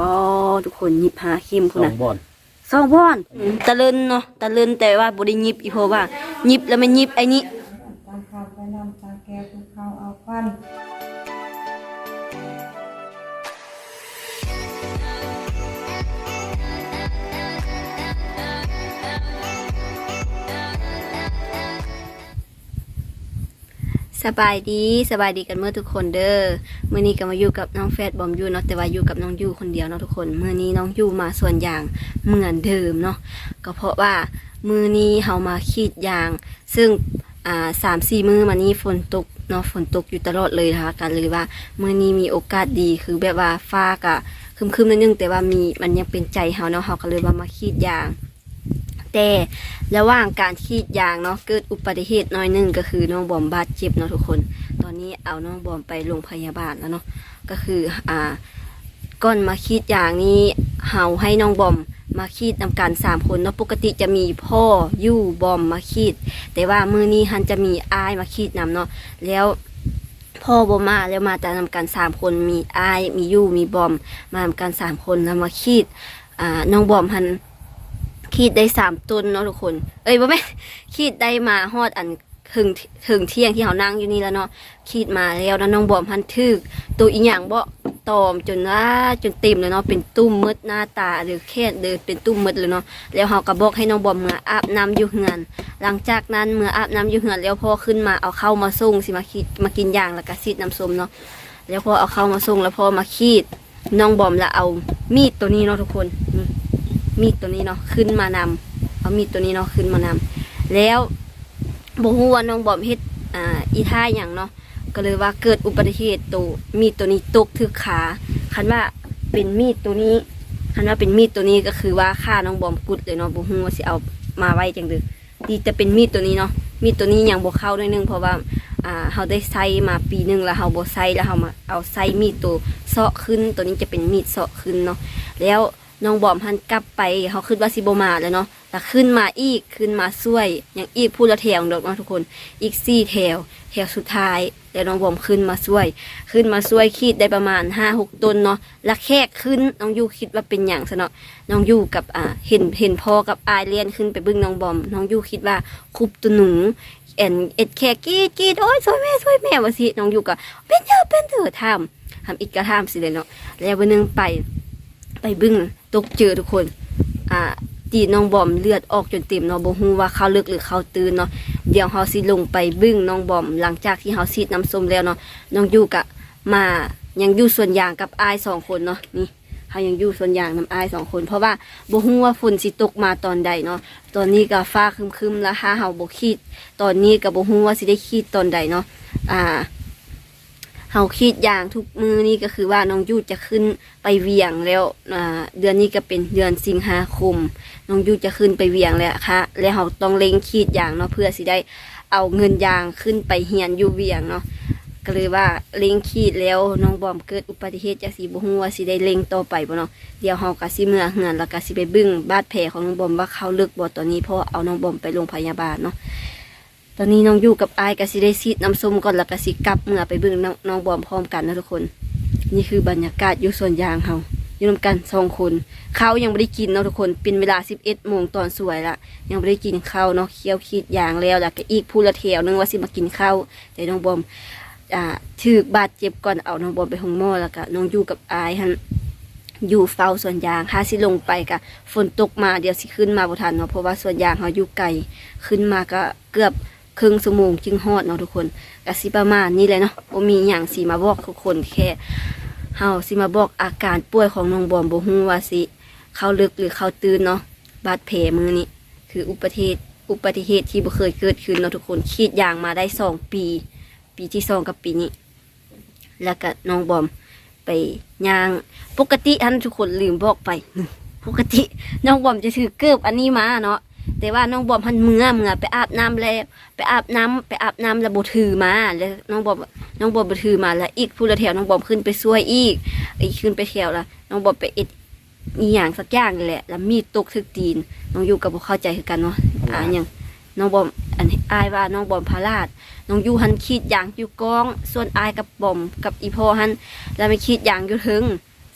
ปอทุกคนหยิบหาเข็มสพุ่นอน่ะงบ่อนสองบ่อนตะเลินเนาะตะเลินแต่ว่าบ่ได้หยิบอีเพราะว่าหยิบแล้วมันหยิบไอ้นี่ตามข่าวไปนำตาแก่ภูเขาเอาควัน สบายดีสบายดีกันเมื่อทุกคนเด้อมื้อนี้ก็มาอยู่กับน้องแฟดบอมยูเนาะแต่ว่าอยู่กับน้องยูคนเดียวเนาะทุกคนมื้อนี้น้องยูมาส่วนยางเหมือนเดิมเนาะก็เพราะว่ามื้อนี้เฮามาขีดยาง ซึ่งอ่าสามสี่มื้อมานี้ฝนตกเนาะฝนตกอยู่ตลอดเลยนะคะกันเลยว่ามื้อนี้มีโอกาสดีคือแบบว่าฟ้ากะคึมๆนิดนึงแต่ว่ามีมันยังเป็นใจเฮาเนาะเฮาก็เลยว่ามาขีดยาง แต่ระหว่างการขีดยางเนาะเกิดอุบัติเหตุน้อยหนึงก็คือน้องบอมบาดเจ็บเนาะทุกคน ตอนนี้เอาน้องบอมไปโรงพยาบาลแล้วเนาะก็คืออ่าก่อนมาขีดยางนี้เฮาให้น้องบอมมาขีดนำกันสามคนเนาะปกติจะมีพ่อยู่บอมมาขีด แต่ว่ามือนี้ฮันจะมีอายมาขีดนำเนาะแล้วพ่อบอมาแล้วมาแต่นำกันสามคนมีอายมียู่มีบอม มานำกันสามคนแล้วมาขีดอ่าน้องบอมหัน ขีดได้สามต้นเนาะทุกคน เอ้ยบ่แม่ขีดได้มาฮอดอันถึงถึงเที่ยงที่เขานั่งอยู่นี่แล้วเนาะขีดมาแล้วนะน้องบอมพันทึกตัวอีหยังบ่ตอมจนว่าจนเต็มเลยเนาะเป็นตุ้มมืดหน้าตาหรือแค่เดินเป็นตุ้มมืดเลยเนาะแล้วเขาก็บอกให้น้องบอมเมื่ออาบน้ำอยู่เฮือน หลังจากนั้นเมื่ออาบน้ำอยู่เฮือนแล้วพอขึ้นมาเอาเข้ามาส่งสิมาขีดมากินยางแล้วก็ซีดน้ำส้มเนาะแล้วพอเอาเข้ามาส่งแล้วพอมาขีดน้องบอมแล้วเอามีดตัวนี้เนาะทุกคน มีดตัวนี้เนาะขึ้นมานำเอามีดตัวนี้เนาะขึ้นมานำแล้วบ่ฮู้ว่าน้องบอมเฮ็ดอ่าอีท่าหยังเนาะก็เลยว่าเกิดอุบัติเหตุตัวมีดตัวนี้ตกถึกขาคันว่าเป็นมีดตัวนี้คันว่าเป็นมีดตัวนี้ก็คือว่าฆ่าน้องบอมกุดเลยเนาะบ่ฮู้ว่าสิเอามาไว้จังได๋ดีแต่เป็นมีดตัวนี้เนาะมีดตัวนี้ยังบ่เข้าด้วยนึงเพราะว่าอ่าเฮาได้ใช้มาปีหนึงแล้วเฮาบ่ใช้แล้วเฮามาเอาใช้มีดตัวเซาะขึ้นตัวนี้จะเป็นมีดเซาะขึ้นเนาะแล้ว น้องบอมหันกลับไปเขาคิดว่าสิบมาแล้วเนาะแต่ขึ้นมาอีกขึ้นมาช่วยอย่างอีกพูดละแถวดอกเนาะทุกคนอีกสี่แถวแถวสุดท้ายแล้วน้องบอมขึ้นมาช่วย ขึ้นมาช่วยขีดได้ประมาณห้าหกต้นเนาะและแค่ขึ้นน้องยูคิดว่าเป็นอย่างซะเนาะน้องยูกับอ่าเห็นเห็นพ่อกับอายเลียนขึ้นไปบึ้งน้องบอม น้องยูคิดว่าคุบตัวหนูเอ็นเอ็ดแค่กีดกีดโอ้ยช่วยแม่ช่วยแม่วะสิน้องยูก็เป็นเถอะเป็นเถอะทำทำอีกกระทำสิเลยเนาะแล้ววันหนึงไป ไปบึ้งตกเจอทุกคน อ่าตีน้องบอมเลือดออกจนเต็มเนาะบ่ฮู้ว่าเขาเลึกหรือเขาตื่นเนาะเดี๋ยวเฮาสิลงไปบึ้งน้องบอม หลังจากที่เฮาซีดน้ำส้มแล้วเนาะน้องอยู่กะมายังอยู่ส่วนยางกับอายสองคนเนาะนี่เฮายังอยู่ส่วนยางน้ำอายสองคน เพราะว่าบ่ฮู้ว่าฝนสิตกมาตอนใดเนาะตอนนี้ก็ฟ้าครึมๆแล้วหาเฮาบ่คิดตอนนี้ก็บ่ฮู้ว่าสิได้คิดตอนใดเนาะอ่า เฮาคิดอย่างทุกมือนี่ก็คือว่าน้องยูจะขึ้นไปเวียงแล้วเดือนนี้ก็เป็นเดือนสิงหาคม น้องยูจะขึ้นไปเวียงแล้วค่ะ แล้วเราต้องเล็งขีดอย่างเนาะเพื่อสิได้เอาเงินยางขึ้นไปเฮียนอยู่เวียงเนาะก็เลยว่าเล็งขีดแล้วน้องบอมเกิดอุบัติเหตุจากสีบ่ฮู้ว่าสิได้เล็งต่อไปบ่เนาะเดี๋ยวเฮาก็สิเมื่อเฮือนแล้วก็สิไปบึ้งบาดแผลของน้องบอมว่าเขาลึกบ่ตอนนี้เพราะเอาน้องบอมไปโรงพยาบาลเนาะ อนนี้น้องอยู่กับไอายก็สิได้ซีดน้ำส้มก่อนแล้วก็สิกลับเมื่อไปเบิ่งน้องน้องบอมพร้อมกันนะทุกคน นี่คือบรรยากาศอยู่สวนยางเฮาอยู่นำกันสองคนข้าวยังไม่ได้กินเนาะทุกคนเป็นเวลา11โมงตอนสวยละยังไม่ได้กินข้าวเนาะเคี้ยวขีดยางแล้วแล้วก็อีกผู้ละแถวนึงว่าสิมากินข้าวแต่น้องบอมอ่าถือบาดเจ็บก่อนเอาน้องบอมไปห้องหมอแล้วก็น้องอยู่กับไอายหันอยู่เฝ้าสวนยางหาสิลงไปกะฝนตกมาเดี๋ยวสิขึ้นมาบ่ทันเนาะเพราะว่าสวนยางเขาอยู่ไกลขึ้นมาก็เกือบ ครึ่งชั่วโมงจึงฮอดเนาะทุกคนก็สิประมาณนี้เลยเนาะบ่มีหยังสิมาบอกทุกคนแค่เฮาสิมาบอกอาการป่วยของน้องบอมบ่ฮู้ว่าสิเข้าลึกหรือเข้าตื่นเนาะบาดแผลมือนี้คืออุบัติเหตุอุบัติเหตุที่บ่เคยเกิดขึ้นเนาะทุกคนขีดยางมาได้สองปี ปีที่สองกับปีนี้ แล้วก็น้องบอมไปย่างปกติท่านทุกคนลืมบอกไป ปกติน้องบอมจะถือเกิบอันนี้มาเนาะ แต่ว่าน้องบอมพันเมื่อเมื่อไปอาบน้ำแล้วไปอาบน้ำไปอาบน้ำแล้วบถือมาแล้วน้องบอมน้องบอมบถือมาแล้วอีกผู้ละแถวน้องบอมขึ้นไปช่วยอีกอีกขึ้นไปแถวละน้องบอมไปเอ็ดอีหยังสักอย่างนี่แหละ แล้วมีดตกถึกตีน น้องอยู่กับบ่เข้าใจคือกันเนาะอ่าหยังน้องบอมอันอายว่าน้องบอมพาลาดน้องอยู่หันขีดยางอยู่กอง ส่วนอายกับบอมกับอีพ่อหันแล้วไม่คิดอย่างอยู่ถึง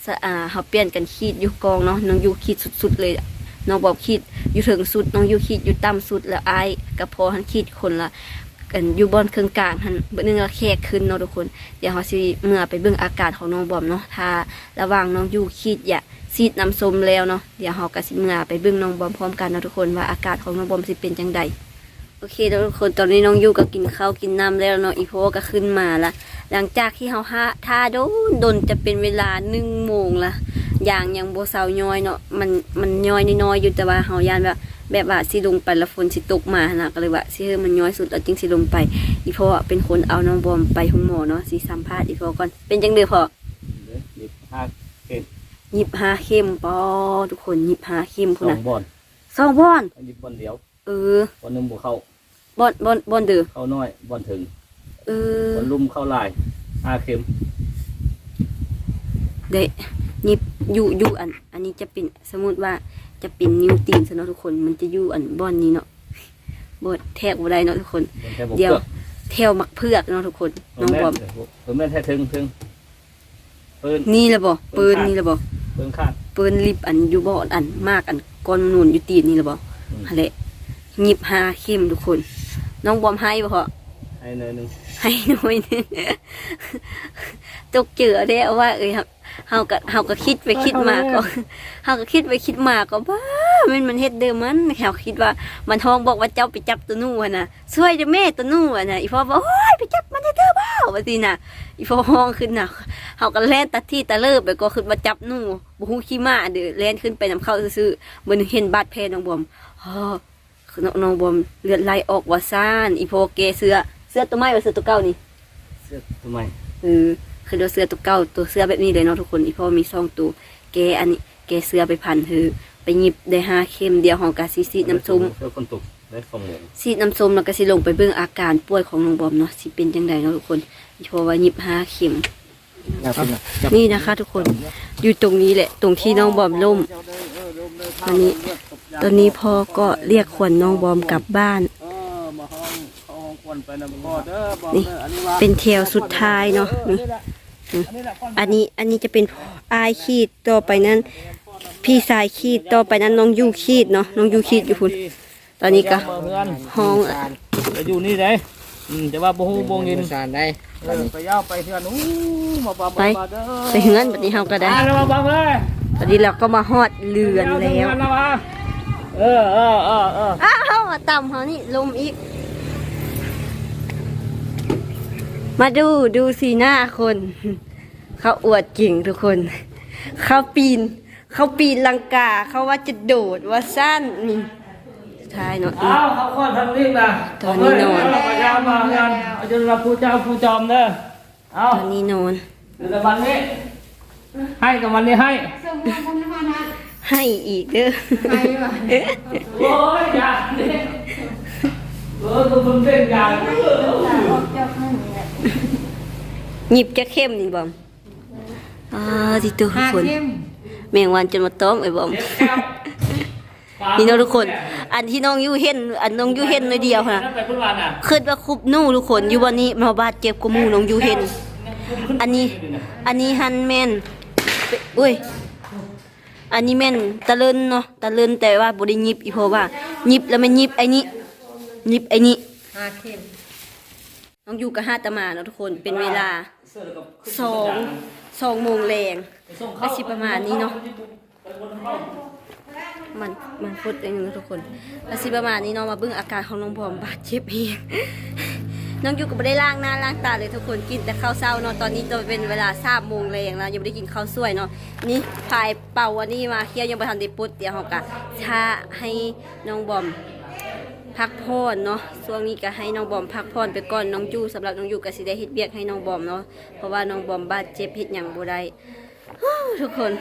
สะอาเฮาเปลี่ยนกันขีดอยู่กองเนาะน้องยูขีดสุดๆเลยอะ น้องบอมขีดอยู่ถึงสุดน้องยูขีดอยู่ต่ำสุดแล้วไอายกับพอหันขีดคนละกันอยู่บนเครื่องกลางหันเบิ่งนึงละแขกขึ้นเนาะทุกคนเดี๋ยวเฮาสิเมื่อไปเบิ่งอากาศของน้องบอมเนาะถ้าระหว่างน้องยูขีดอย่าซีดน้ำส้มแล้วเนาะเดี๋ยวเฮาก็สิเมื่อไปเบิ่งน้องบอมพร้อมกันเนาะทุกคนว่าอากาศของน้องบอมสิเป็นจังใดโอเคทุกคนตอนนี้น้องยูก็กินข้าวกินน้ำแล้วเนาะอีโพก็ขึ้นมาละหลังจากที่เฮาหาท่าโดนโดนจะเป็นเวลาหนึ่งโมงละ ย่างยังโบเซาย้อยเนาะมันมันย้อยน้อยๆอยู่แต่ว่าเฮายานแบบแบบว่าสิลงไปแล้วฝนสิตกมานะก็เลยว่าสิเฮ้ยมันย้อยสุดแล้วจึงสิลงไป อีโพอะเป็นคนเอาน้องบอมไปห้องหมอเนาะสิสัมภาษณ์อีโพก่อนเป็นจังเดือพอเดี๋ยวหยิบห้าเก็บหยิบหาเข้มปอทุกคนหยิบหาเข้มสพุ่นอน่ะงบอลสองบอนหยิบบอลเดียวเออบอลหนึ่งบุเข้าบอนบอนบอนเดือเข้าน้อยบอลถึงเออบอลลุ่มเข้าลายห้าเข็มเดะนี่อยู่อยู่อัน อันนี้จะเป็นสมมติว่าจะเป็นนิ้วตีนซะเนาะทุกคน มันจะอยู่อันบอนนี้เนาะบดแทกบ่ได้เนาะทุกคนบอลแค่บุกเดี๋ยวเกือกแถวมักเพือกเนาะทุกคนผน้องมเล่บอมนผมเล่นแค่ถึงถึงปืนนี่แหละบ่ปืนนี่แหละบ่ปืนข้างปืนลิบอันอยู่บ่อันมากอันก้อนนูนอยู่ตีนนี่แหละบ่อืมหั่นแหละหยิบหาเข้มทุกคน น้องบอมให้บ่พอให้เนยหนึ่งให้หน่อยหนึงตกเจือได้เอาว่าเอ้ยครับ เฮาก็เฮาก็คิดไปคิดมาก็เฮาก็คิดไปคิดมาก็บ้ามันมันเฮ็ดเดิมมันเฮาคิดว่ามันท้องบอกว่าเจ้าไปจับตัวนู่นน่ะช่วยเด้อแม่ตัวนู่นน่ะอีพ่อบอกโอ้ยไปจับมันเด้อเด้อบ้าว่าซี่น่ะอีพ่อห้องขึ้นน่ะเฮาก็แล่นตัดที่ตะเลิบไปก็ขึ้นมาจับนู่นบ่ฮู้ขี้มาเด้อแล่นขึ้นไปนํเข้าซื่อๆมื้อนึงเห็นบาดแผลน้องบอมอ๋อคือน้องน้องบอมเลือดไหลออกว่าซ่านอีพ่อแกเสื้อเสื้อตัวใหม่ว่าเสื้อตัวเก่านี่เสื้อทำไมเออ คือตัวเสื้อตัวเก่าตัวเสื้อแบบนี้เลยเนาะทุกคนอีพ่อมีซองตัวแกอันนี้แกเสื้อไปพันคือไปหยิบได้ห้าเข็มเดียวของกาซีซีดน้ำส้มเสื้อคนตกได้สองหมงซีดน้ำส้มแล้วก็สิลงไปเบิ่งอาการป่วยของน้องบอมเนาะสิเป็นจังไดเนาะทุกคนอีพ่อว่าหยิบห้าเข็มนี่นะคะ ทุกคนอยู่ตรงนี้แหละ ตรงที่น้องบอมล่มตอนนี้ตอนนี้พ่อก็เรียกขวัญน้องบอมกลับบ้าน นไปนะพ่อเด้อบอกนี่เด้ออันนี้ว่าเป็นแถวสุดท้ายเนาะนี่อันนี้อันนี้จะเป็นอายขีดต่อไปนั้น พี่สายขีดต่อไปนั้นน้องยูขีดเนาะน้องยูขีดอยู่พุ่นตอนนี้ก็เพื่อนห้องจะอยู่นี่ได้อืมแต่ว่าบ่ฮู้บ่เงินสารได้เออไปยาวไปเทือนอู้มาบ่ไปบ่เด้อไปเฮือนแบบนี้เฮาก็ได้อ่าแล้วมาบังเลยตอนนี้เราก็มาฮอดเรือนแล้วเออเออเออเอออ้าวมาต่ำเฮานี่ลมอีก มาดูดูสีหน้าคน เขาอวดเก่งทุกคน เขาปีน เขาปีนลังกา เขาว่าจะโดดว่าสั้นนี่สุดท้ายเนาะ เอาเขาคนทำนี่นะตอนนี้นอนเอาไปยาวมากันเอาจนเราผู้เจ้าผู้จอมเด้อเอาตอนนี้นอน เดี๋ยวกับวันนี้ ให้กับวันนี้ให้ให้อีกเด้อโอ้ยอย่าเนี่ยเออคุณคุณเป็นอย่า หยิบจะเข้มนี่บอมอ่าที่ตัวทุกคน แมงวันจนมาต้อมไอ้บอม นี่เนาะทุกคน อันที่น้องยูเห็น อันน้องยูเห็นน้อยเดียวค่ะไปคุณวันอะคิดว่าคุบนู่ทุกคนอยู่วันนี้มาบาดเจ็บกว่าหมู่น้องยูเห็น อันนี้ อันนี้ฮันแมนเปอุ้ย อันนี้แม่นตะเลินเนาะ ตะเลินแต่ว่าบ่ได้หยิบอีเพราะว่าหยิบแล้วมันหยิบไอ้นี้หยิบไอ้นี้ห้าเข็ม น้องยูกับห้าตะมาเนาะทุกคนเป็นเวลาสองสองโมงแรงก็สิประมาณนี้เนาะมันมันพูดเองเนาะทุกคนก็สิประมาณนี้เนาะมาเบิ่งอาการของน้องบอมบาดเจ็บเองน้องยูก็ไม่ได้ล้างหน้าล้างตาเลยทุกคนกินแต่ข้าวเช้าเนาะตอนนี้ตัวเป็นเวลาสามโมงแรงแล้วยังไม่ได้กินข้าวสวยเนาะนี่พายเป่าวันนี้มาเคี่ยวยังไม่ทันได้ปุดเดี๋ยวเราก็ถ้าให้น้องบอม พักผ่อนเนาะช่วงนี้ก็ให้น้องบอมพักผ่อนไปก่อนน้องจูสำหรับน้องยูก็สิได้เฮ็ดเบียกให้น้องบอมเนาะเพราะว่าน้องบอมบาดเจ็บเฮ็ดหยังบ่ได้ทุกคน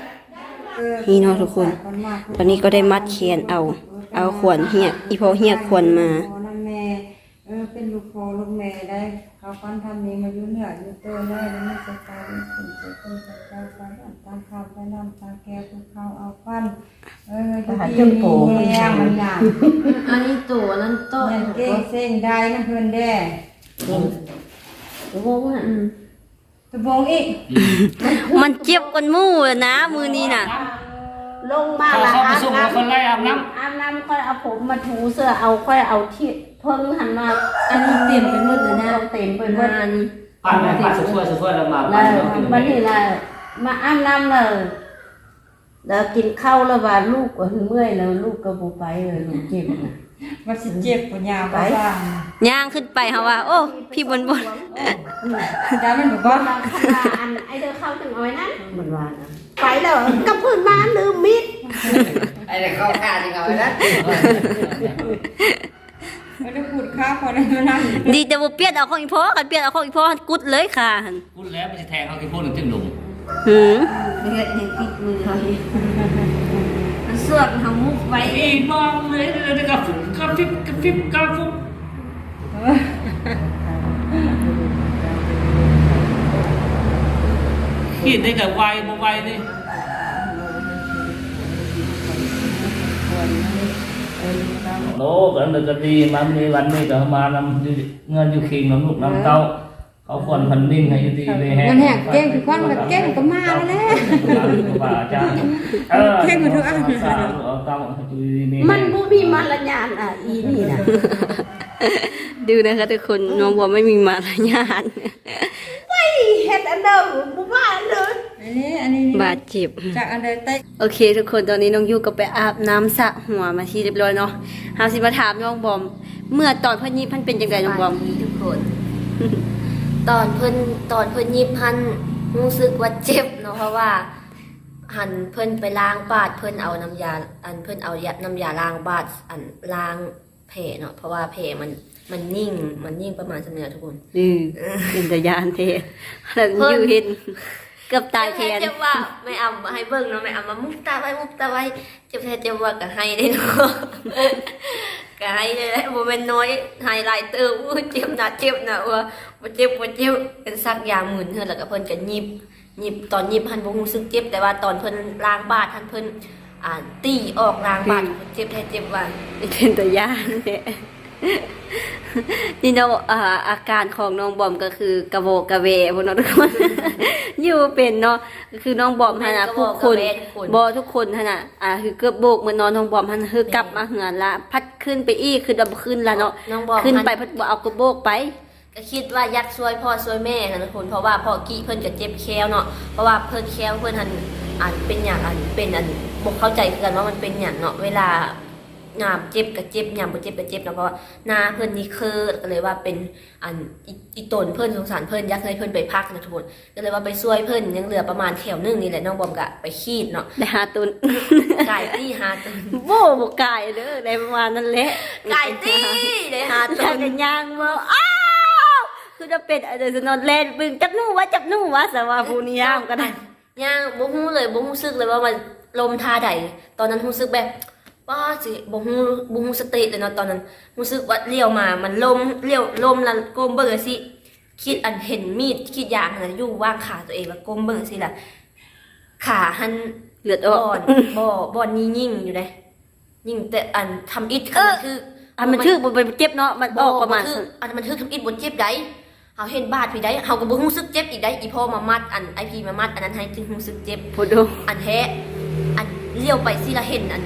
นี่เนาะทุกคน ตอนนี้ก็ได้มัดแขนเอา เอาขวนเหียกอีพอเหียกขวนมา เป็นลูกพ่อลูกแม่ได้ เขาฟันทำนี้มายุ่เหนืออยู่ตัวแม่แล้วไม่จะตายเป็นเจ้าตัวจัดการฟันอันตามข้าวไปนำตาแก้วภูเขาเอาฟันเออจะดีมีแย่มันหยาบอันนี้ตัวนั้นโตยันเก่งเส้นได้นะเพื่อนแด่โอ้โหอืมตะบงอีก มันเจ็บกันมู่นะมือนี้น่ะลงมาละเข้าคนไล่อาบน้ำอาบน้ำค่อยเอาผมมาถูเสื้อเอาค่อยเอาที่ พิ่งหันมาอันนี้เต็มไปหมดเลยนะเต็มไปหมดงานำปั้นไหมปั้นช่วยช่วยแล้วมาแล้ปั้นวแล้วกินวันนี้ละมาอาบน้ำเลยแล้วกินข้าวแล้วว่าลูกก็เมื่อยแล้วลูกก็บ่ไปเลยลูกเจ็บนะว่าสิเจ็บปวดยาวบ่สร้างย่างขึ้นไปเฮาว่า โอ้ พี่บนบนดามันแบบว่าเราคันว่าอันไอเด้อเข้าถึงเอาไว้นั้นมันว่านะไปแล้วกับพื้นบ้านลืมมิดไอ้เด็กเข้าค่าจริงเอาไว้นะไม่ได้ พูดข้าวพอได้มานั่งดีแต่บ่เปลี่ยนเอาของอีพ่อกันเปลี่ยนเอาของอีพ่อกุดเลยค่ะหั่นพูดแล้วมันจะแทงเขาที่พูดถึงถึงหลุมหืมเฮ็ดเห็นติดมือเฮานี่มันสวดเฮามุกไว้ไอ้มองเลยเลยกับฟุบกับฟิบกับฟิบกับฟุบคิดได้กับไวบ่ไวนี่ โลกอันนั้นก็ดีมันมีวันนี้ก็มานำเงินอยู่คิงน้ำลูกน้ำเต้าเขาควรพันนิ่งให้อยู่ดีเลยแฮะมันแหกเก่งคือคนแบบเก่งก็มาแล้วแหละว่าอาจารย์เออเอาเต้าอยู่ดีนี่มันบ่มีมารยาทอะอีนี่นะดูนะคะทุกคนน้องบัวไม่มีมารยาทไปเฮ็ดอันเดิมบ่ว่าเลย อันนี้อันนี้บาดเจ็บ จากอันใดใต้โอเค ทุกคนตอนนี้น้องยูก็ไปอาบน้ำสระหัวมาที่เรียบร้อยเนาะเฮาสิมาถามน้องบอม เมื่อตอนเพิ่นยิบเพิ่นเป็นจังไดน้องบอมทุกคน ตอนเพิ่นตอนเพิ่นยิบพันรู้สึกว่าเจ็บเนาะเพราะว่า หันเพิ่นไปล้างบาดเพิ่นเอาน้ำยา อันเพิ่นเอายาน้ำยาล้างบาดอันล้างแผลเนาะเพราะว่าแผลมันมันนิ่งมันนิ่งประมาณสำเนียทุกคน อือเป็นตายานเทแล้วยูเห็นเกือบตายแทนเจ็บว่าไม่เอามาให้เบิ่งเนาะไม่เอามามุกตาไว้มุกตาไว้เจ็บแท้เจ็บว่าก็ให้ได้เนาะก็ให้ได้แหละบ่แม่นน้อยให้หลายเติมอู้เจ็บนะเจ็บนะว่าบ่เจ็บบ่เจ็บเป็นซักยาหมื่นเฮือนแล้วก็เพิ่นก็หยิบหยิบตอนหยิบหันบ่รู้สึกเจ็บแต่ว่าตอนเพิ่นล้างบาดหันเพิ่นอ่าตีออกล้างบาดเจ็บแท้เจ็บว่าเป็นตายานเท นี่เนาะอ่าอาการของน้องบอมก็คือกระโวกกระเวพวกเนาะทุกคน อยู่เป็นเนาะก็คือน้องบอมหั่นน่ะผู้คนบอทุกคนหั่นน่ะอ่าคือเกือบโบกเหมือนนอนทองบอมหั่นคือกลับมาเหือนละ พัดขึ้นไปอีกคือดับขึ้นละเนาะน้องบอกขึ้นไปหัพัดบ่เอากระโบกไปก็คิดว่าอยากช่วยพ่อช่วยแม่นะทุกคนเพราะว่าพ่อกี้เพิ่นก็เจ็บแค้วเนาะเพราะว่าเพิ่นแค้วเพิ่นหันอ่านเป็นอย่างอันเป็นอันบ่เข้าใจคือกันว่ามันเป็นอย่างเนาะเวลา งามเจ็บก็เจ็บยามบ่เจ็บก็เจ็บเนาะเพราะว่าหน้าเพิ่นนี่คือก็เลยว่าเป็นอันอีอีตนเพิ่นสงสารเพิ่นอยากให้เพิ่นไปพักนะทุกคนก็เลยว่าไปช่วยเพิ่นยังเหลือประมาณแถวหนึงนี่แหละน้องบอมก็ไปคีดเนาะได้หาตุนไก่ตี้หาตนโบบ่กายเด้อได้ประมาณนั้นแหละไก่ตี้ได้หาตแล้วนก็ย่างบ่อ้าวคือจะเป็นอะไรจะนอนเล่นบึงจับหนูวะจับหนูวะสว่าผู้นี้ย่างก็ได้ย่างบ่ฮู้เลยบ่ฮู้สึกเลยว่ามันลมท่าใดตอนนั้นรู้สึกแบบ ว่าสิบ่ฮู้บ่ฮู้สติเลยเนาะตอนนั้นรู้สึกว่าเลี้ยวมา มันลมเลี้ยวลมแล้วก้มเบิ่งจังซี่คิดอันเห็นมีดคิดอย่างนั้นอยู่ว่างขาตัวเองแล้วก้มเบิ่งจังซี่ล่ะขาหันเลือดบอออกนบ่บ่อนนี่ยิ่งอยู่เด้ยิ่งแต่อันทำอิฐคืออะมันชื่อบ่เป็นเจ็บเนาะมันออกประมาณบ่คืออันมันคือทำอิฐบนเจ็บได้เฮาเห็นบาดพี่ได้เฮาก็บ่รู้สึกเจ็บอีกได้อีพ่อมามัดอันไอพีมามัดอันนั้นให้จึงรู้สึกเจ็บผู้ดูอันแท้อันเลี้ยวไปสิละเห็นอัน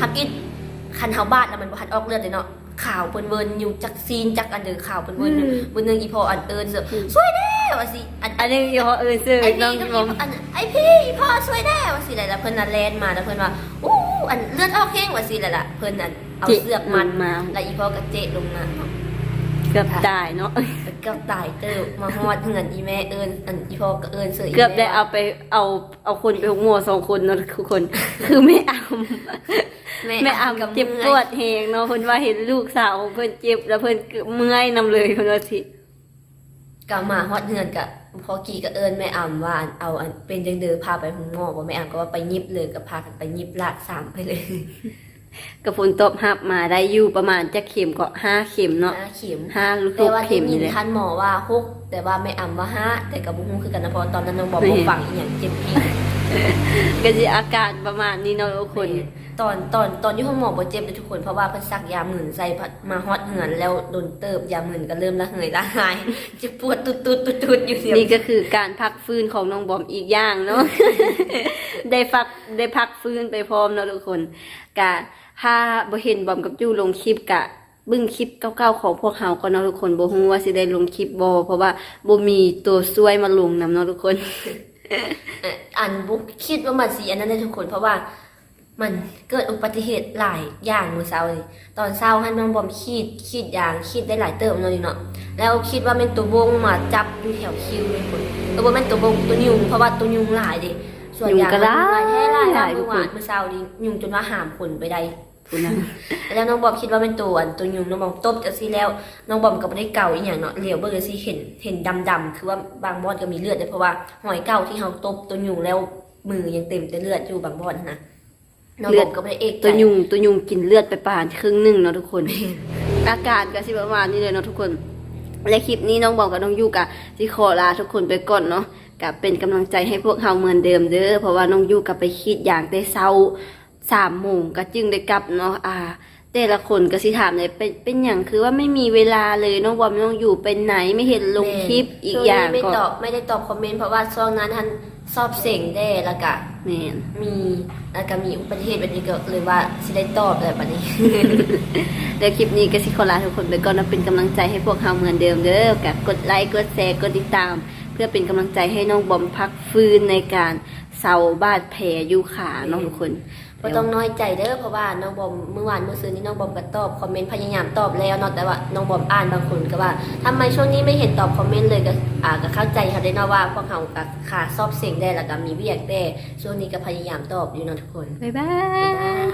ทับอิดคันเฮาบาดแล้วมันบ่ทันออกเลือดเลยเนาะข่าวเปิ้นเวินอยู่จักซีนจักอันเด้อข่าวเปิ้นเวินอยู่บนหนึงอีพออันเอิ้นเสือช่วยแน่ว่าสิอันอันนี้อยู่เออซื้อไอน้พี่องก็บอมอันไอพี่อีพ่อช่วยแน่ว่าสิแล้วเพิ่นน่ะแลนมาแล้วเพิ่นว่าอู้อันเลือดออกแห้งว่าสิแล้วล่ะเพิ่นอันเอาเสือกมันมาแล้วอีพ่อก็เจะลงมา เกือบตายเนาะ เกือบตายเติบมาฮอดเฮือนอีแม่เอิ้นอันอีพ่อก็เอิ้นเสือเกือบได้เอาไปเอาเอาคนไปหกหมัวสองคนเนาะทุกคน คือไม่เอาไม่เอากับเจ็บปวดแหงเนาะเพิ่นว่าเห็นลูกสาวเพิ่นเจ็บแล้วเพิ่นก็เมื่อยนำเลยเพิ่นว่าสิก็มาฮอดเฮือนก็พอกี่ก็เอิ้นแม่อำว่าอันเอาอันเป็นจังเด้อพาไปหงหมอบ่แม่อำก็ว่าไปยิบเลยก็พากันไปยิบลากสามไปเลย ก็ฝนตบรับมาได้อยู่ประมาณจักเข็มก็ห้าเข็มเนาะห้าเข็มห้าลูกแต่ว่าเข็ที่มมีนี่แหละ ท่านหมอว่าหกแต่ว่าแม่อำว่าห้าแต่กับบุ้งคือกันนะเพราะตอนนั้นน้องบอกไม่บ่เห็นฟังอีหยังเจ็บอี กก็สิอาการประมาณนี้เนาะทุกคนตอนตอนตอนอยู่ห้องหมอบ่เจ็บเลยทุกคนเพราะว่าเพิ่นซักยาหมื่นใส่พัดมาฮอดเหือนแล้วโดนเติบยาหมื่นก็เริ่มละเหยละหายจะปวดตุดตุดตุดตุดอยู่เดียวนี่ก็คือการพักฟื้นของน้องบอมอีกอย่างเนาะได้พักได้พักฟื้นไปพร้อมเนาะทุกคนกะถ้าบ่เห็นบอมกับจูลงคลิปกะเบึ้งคลิปเก่าๆของพวกเฮาก็เนาะทุกคนบ่ฮู้ว่าสิได้ลงคลิปบ่เพราะว่าบ่มีตัวช่วยมาลงนำเนาะทุกคนเอ่ออันบุกคิดว่ามันสีอันนั้นได้ทุกคนเพราะว่ามันเกิดอุบัติเหตุหลายอย่างเมื่อเช้าเลยตอนเช้าให้น้องบอมขีดขีดอย่างขีดได้หลายเติมเลยเนาะแล้วคิดว่าเป็นตัววงมาจับอยู่แถวคิวเลยคนเออว่าเป็นตัววงตัวยุงเพราะว่าตัวยุงหลายดิส่วนยุงยางก็หลายมันแท้หลายหลายเมื่อวานทุกคนเมื่อเช้านี้ยุงจนว่าหามผลไปได้ พูดนะแล้วน้องบอมคิดว่าเป็นตัวอันตัวยุงน้องบอมตบจะซีแล้วน้องบอมก็ไม่ได้เก่าอีกอย่างเนาะเหลียวเบอร์ซีเห็นเห็นดำๆคือว่าบางบอนก็มีเลือดด้วยเพราะว่าหอยเก่าที่เขาตบตัวยุงแล้วมือยังเต็มแต่เลือดอยู่บางบอนนะน้องบอมก็ไม่ได้เอกตัวยุงตัวยุงกินเลือดไปประมาณครึ่งหนึ่งเนาะทุกคน อาการก็สิประมาณนี้เลยเนาะทุกคน และคลิปนี้น้องบอกกับน้องยูกะที่ขอลาทุกคนไปก่อนเนาะกับเป็นกำลังใจให้พวกเฮาเหมือนเดิมเด้อเพราะว่าน้องยูกะไปคิดอย่างแต่เช้า สามโมงก็จึงได้กลับเนาะอ่า แต่ละคนก็สิถามเลยเป็นเป็นอย่างคือว่าไม่มีเวลาเลยน้องบอมน้องอยู่เป็นไหนไม่เห็นลงคลิปอีกอย่างช่วนี้ไม่ก็ตอบไม่ได้ตอบคอมเมนต์เพราะว่าช่วงนั้นท่านสอบเสียงได้แล้วก็แม่นมีแล้วก็มีอุบัติเหตุแบบนี้ก็เลยว่าสิได้ตอบอะไรแบบนี้ เดี๋ยวคลิปนี้ก็สิขอลาทุกคนไปก่อนนะเป็นกำลังใจให้พวกเราเหมือนเดิมเด้อกับกดไลค์กดแชร์กดติดตาม เพื่อเป็นกำลังใจให้น้องบอมพักฟื้นในการเซาบาดแผลอยู่ขาเน้องทุกคน บ่ต้องน้อยใจเด้อเพราะว่าน้องบอมเมื่อวานเมื่อซื้อนี้น้องบอมก็ตอบคอมเมนต์พยายามตอบแล้วเนาะแต่ว่าน้องบอมอ่านบางคนก็ว่าทำไมช่วงนี้ไม่เห็นตอบคอมเมนต์เลยก็อ่าก็เข้าใจเขาได้เนาะว่าพวกเขาก็ขาซอบเสียงได้แล้วก็มีเวียกได้ช่วงนี้ก็พยายามตอบอยู่เนาะทุกคนบ๊ายบาย